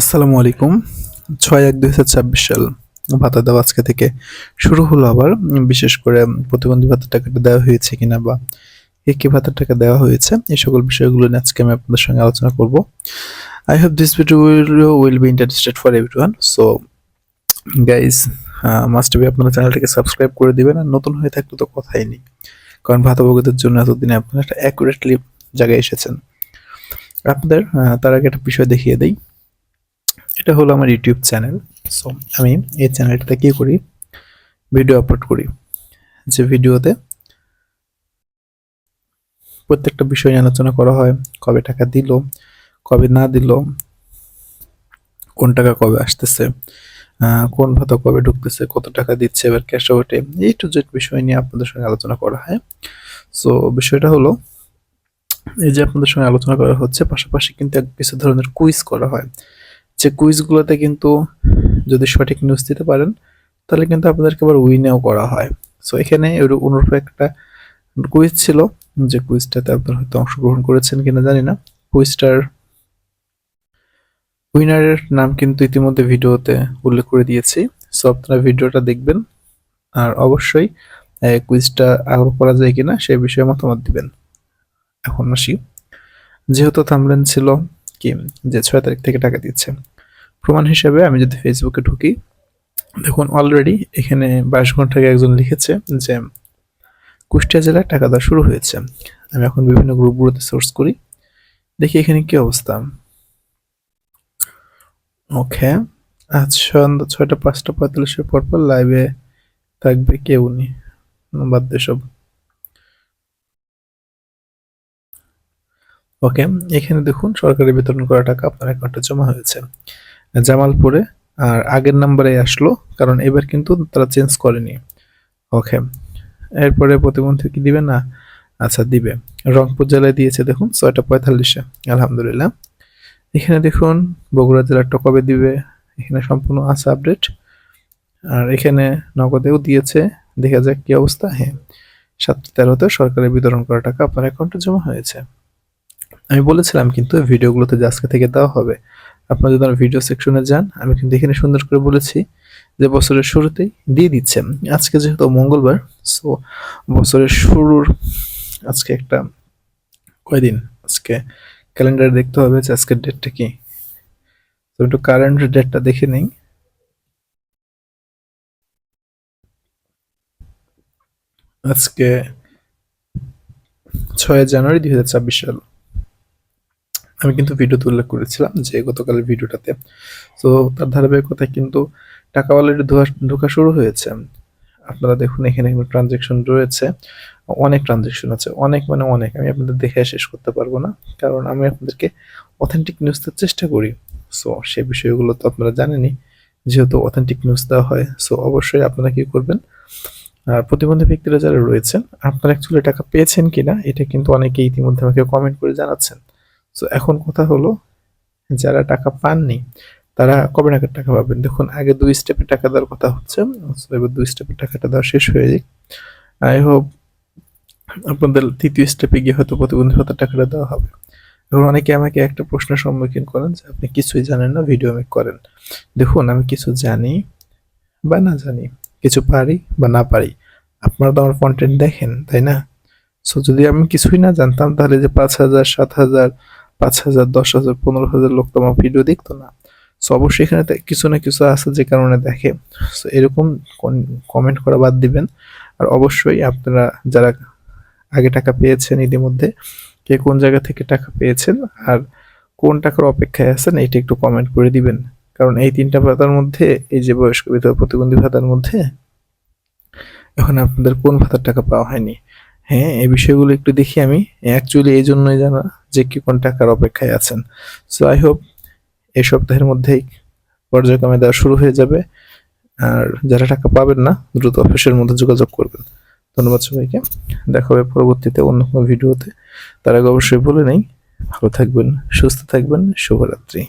আসসালামু আলাইকুম। ছয় এক দুই হাজার ছাব্বিশ সাল ভাতা দেওয়া আজকে থেকে শুরু হলো আবার। বিশেষ করে প্রতিবন্ধী ভাতার টাকাটা দেওয়া হয়েছে কিনা বা কি ভাতার টাকা দেওয়া হয়েছে এই সকল বিষয়গুলো নিয়ে আজকে আমি আপনাদের সঙ্গে আলোচনা করব। I hope this video will be interested for everyone so guys must be আপনারা চ্যানেলটাকে সাবস্ক্রাইব করে দিবেন। আর নতুন হয়ে থাকলে তো কথাই নেই। কারণ ভাতাভোগীদের জন্য এতদিনে আপনারা একটা অ্যাকুরেটলি জায়গায় এসেছেন। আপনাদের তার আগে একটা বিষয় দেখিয়ে দেই। এটা হলো আমার ইউটিউব চ্যানেল। সো আমি এই চ্যানেলটাতে কি করি? ভিডিও আপলোড করি। যে ভিডিওতে প্রত্যেকটা বিষয় নিয়ে আলোচনা করা হয়, কবে টাকা দিল, কবে না দিল, কোন টাকা কবে আসতেছে কোন ভাতা কবে ঢুকতেছে, কত টাকা দিচ্ছে, এবার ক্যাশ আউটে এই টু জেড বিষয় নিয়ে আপনাদের সঙ্গে আলোচনা করা হয়। সো বিষয়টা হলো এই যে আপনাদের সঙ্গে আলোচনা করা হচ্ছে, পাশাপাশি কিন্তু কিছু ধরনের কুইজ করা হয়। যে কুইজগুলোতে কিন্তু যদি সঠিক নিউজ দিতে পারেন, তাহলে কিন্তু আপনাদেরকে আবার উইনেও করা হয়। সো এখানে অনুরূপ একটা কুইজ ছিল, যে কুইজটাতে আপনারা হয়তো অংশগ্রহণ করেছেন কিনা জানি না। কুইজটার উইনারের নাম কিন্তু ইতিমধ্যে ভিডিওতে উল্লেখ করে দিয়েছি। সো আপনারা ভিডিওটা দেখবেন, আর অবশ্যই কুইজটা আরও করা যায় কিনা সেই বিষয়ে মতামত দিবেন। এখন আসি। যেহেতু থামলেন ছিল কি যে ছয় তারিখ থেকে টাকা দিচ্ছে। প্রমাণ হিসেবে আমি যদি ফেসবুকে ঢুকি, দেখুন অলরেডি এখানে বাইশ ঘণ্টা আগে একজন লিখেছে যে, কুষ্টিয়া জেলায় টাকা দেওয়া শুরু হয়েছে। আমি এখন বিভিন্ন গ্রুপগুলোতে সোর্স করি। দেখি এখানে কি অবস্থা। ওকে, আজ সন্ধ্যা ছয়টা পাঁচটা পঁয়তাল্লিশের পর পর লাইভে থাকবে কেউ নেই বাদ দে সব। ওকে, এখানে দেখুন, সরকারি বিতরণ করা টাকা আপনার অ্যাকাউন্টে জমা হয়েছে। জামালপুরে, আর আগের নাম্বারে আসলো, কারণ এবার কিন্তু তারা চেঞ্জ করেনি। ওকে, এরপরে প্রতিবন্ধী কি দিবে? না আচ্ছা দিবে। রংপুর জেলায় দিয়েছে, দেখুন, ছয়টা পঁয়তাল্লিশে, আলহামদুলিল্লাহ। এখানে দেখুন, বগুড়া জেলারটা কবে দিবে? এখানে সম্পূর্ণ আছে আপডেট আর এখানে নগদেও দিয়েছে, দেখা যাক কি অবস্থা। হ্যাঁ সাতটা তেরোতে সরকারি বিতরণ করা টাকা আপনার অ্যাকাউন্টে জমা হয়েছে। আমি বলেছিলাম কিন্তু ভিডিওগুলোতে যে আজকে থেকে দেওয়া হবে, আপনারা যদি আমার ভিডিও সেকশনে যান, আমি কিন্তু এখানে সুন্দর করে বলেছি যে বছরের শুরুতেই দিয়ে দিচ্ছেন আজকে যেহেতু মঙ্গলবার সো বছরের শুরুর আজকে একটা কয়দিন? আজকে ক্যালেন্ডারে দেখতে হবে যে আজকের ডেটটা কি। তো একটু কারেন্ট ডেটটা দেখে নেই। আজকে ছয় জানুয়ারি দুই হাজার ছাব্বিশ সাল। আমি কিন্তু ভিডিওতে উল্লেখ করেছিলাম যে গতকালের ভিডিওটাতে। তো তার ধারাবাহিকতায় কিন্তু টাকা অলরেডি ঢোকা শুরু হয়েছে। আপনারা দেখুন, এখানে ট্রানজেকশন রয়েছে। অনেক ট্রানজেকশন আছে, অনেক মানে অনেক। আমি আপনাদের দেখে শেষ করতে পারব না, কারণ আমি আপনাদেরকে অথেন্টিক নিউজ দেওয়ার চেষ্টা করি। সো সে বিষয়গুলো তো আপনারা জানেনই, যেহেতু অথেন্টিক নিউজ দেওয়া হয় সো অবশ্যই আপনারা কি করবেন? আর প্রতিবন্ধী ব্যক্তিরা যারা রয়েছেন, আপনারা অ্যাকচুয়ালি টাকা পেয়েছেন কিনা, এটা কিন্তু অনেকেই ইতিমধ্যে আমাকে কমেন্ট করে জানাচ্ছেন। সো এখন কথা হলো, যারা টাকা পাননি, তারা কবে নাগাদ টাকা পাবেন? দেখুন, আগে দুই স্টেপে টাকা দেওয়ার কথা হচ্ছে এবার দুই স্টেপে টাকাটা দেওয়া শেষ হয়ে যাক। আই হোপ আপনাদের তৃতীয় স্টেপে গিয়ে হয়তো প্রতিবন্ধী ভাতার টাকাটা দেওয়া হবে। এখন অনেকে আমাকে একটা প্রশ্নের সম্মুখীন করেন যে, আপনি কিছুই জানেন না ভিডিও মেক করেন। দেখুন, আমি কিছু জানি বা না জানি, কিছু পারি বা না পারি। আপনারা তো আমার কন্টেন্ট দেখেন, তাই না? সো যদি আমি কিছুই না জানতাম, তাহলে যে পাঁচ হাজার, সাত হাজার পাঁচ হাজার, দশ হাজার, পনেরো হাজার লোক তো আমার ভিডিও দেখতো না। সো অবশ্যই এখানে কিছু না কিছু আছে যে কারণে দেখে। সো এরকম কমেন্ট করা বাদ দিবেন। আর অবশ্যই আপনারা যারা আগে টাকা পেয়েছেন ইতিমধ্যে, কে কোন জায়গা থেকে টাকা পেয়েছেন আর কোন টাকার অপেক্ষায় আছেন এটা একটু কমেন্ট করে দিবেন। কারণ এই তিনটা ভাতার মধ্যে, এই যে বয়স্ক বিধবা প্রতিবন্ধী ভাতার মধ্যে, এখন আপনাদের কোন ভাতার টাকা পাওয়া হয়নি। হ্যাঁ এই বিষয়গুলো একটু দেখি আমি। অ্যাকচুয়ালি এই জন্যই জানা যে কি কোন টাকার অপেক্ষায় আছেন। সো আই হোপ এই সপ্তাহের মধ্যেই পর্যায়ক্রমে দেওয়া শুরু হয়ে যাবে। আর যারা টাকা পাবেন না, দ্রুত অফিসের মধ্যে যোগাযোগ করবেন। ধন্যবাদ সবাইকে। দেখা হবে পরবর্তীতে অন্য কোনো ভিডিওতে। তার আগে অবশ্যই বলে নেই। ভালো থাকবেন, সুস্থ থাকবেন। শুভরাত্রি।